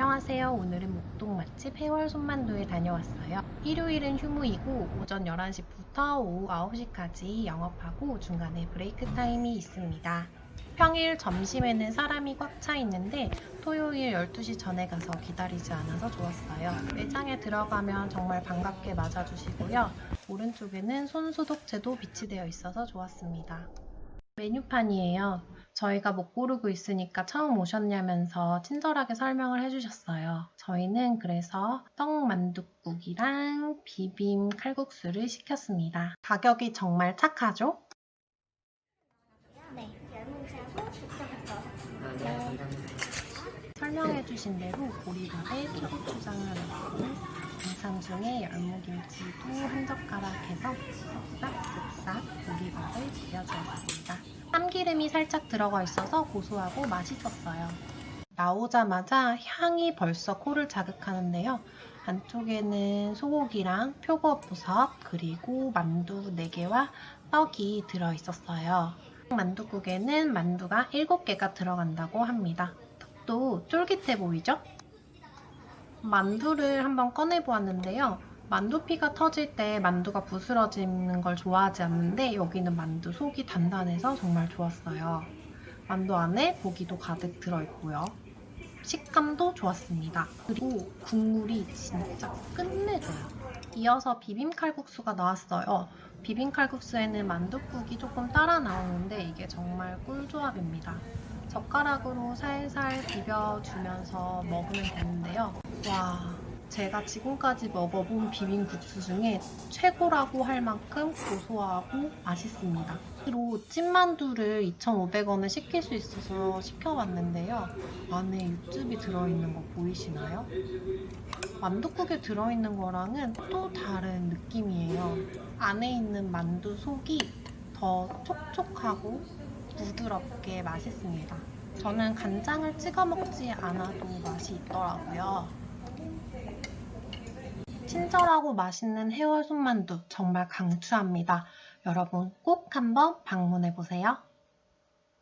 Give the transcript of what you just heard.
안녕하세요. 오늘은 목동 맛집 해월 손만두에 다녀왔어요. 일요일은 휴무이고 오전 11시부터 오후 9시까지 영업하고 중간에 브레이크 타임이 있습니다. 평일 점심에는 사람이 꽉 차 있는데 토요일 12시 전에 가서 기다리지 않아서 좋았어요. 매장에 들어가면 정말 반갑게 맞아주시고요. 오른쪽에는 손 소독제도 비치되어 있어서 좋았습니다. 메뉴판이에요. 저희가 못 고르고 있으니까 처음 오셨냐면서 친절하게 설명을 해주셨어요. 저희는 그래서 떡만둣국이랑 비빔 칼국수를 시켰습니다. 가격이 정말 착하죠? 네, 열무새하고 국자부터 아, 네. 설명해주신 대로 보리밥에 초고추장을 넣고 반찬 중에 열무김치도 한 젓가락 해서 쓱싹쓱싹 보리밥을 비벼주었습니다. 참기름이 살짝 들어가 있어서 고소하고 맛있었어요. 나오자마자 향이 벌써 코를 자극하는데요. 안쪽에는 소고기랑 표고버섯 그리고 만두 4개와 떡이 들어 있었어요. 만두국에는 만두가 7개가 들어간다고 합니다. 또 쫄깃해 보이죠? 만두를 한번 꺼내 보았는데요. 만두피가 터질 때 만두가 부스러지는 걸 좋아하지 않는데 여기는 만두 속이 단단해서 정말 좋았어요. 만두 안에 고기도 가득 들어있고요. 식감도 좋았습니다. 그리고 국물이 진짜 끝내줘요. 이어서 비빔칼국수가 나왔어요. 비빔칼국수에는 만두국이 조금 따라 나오는데 이게 정말 꿀조합입니다. 젓가락으로 살살 비벼주면서 먹으면 되는데요. 와, 제가 지금까지 먹어본 비빔국수 중에 최고라고 할 만큼 고소하고 맛있습니다. 로 찐만두를 2,500원에 시킬 수 있어서 시켜봤는데요. 안에 육즙이 들어있는 거 보이시나요? 만두국에 들어있는 거랑은 또 다른 느낌이에요. 안에 있는 만두 속이 더 촉촉하고 부드럽게 맛있습니다. 저는 간장을 찍어 먹지 않아도 맛이 있더라고요. 친절하고 맛있는 해월 손만두 정말 강추합니다. 여러분 꼭 한번 방문해 보세요.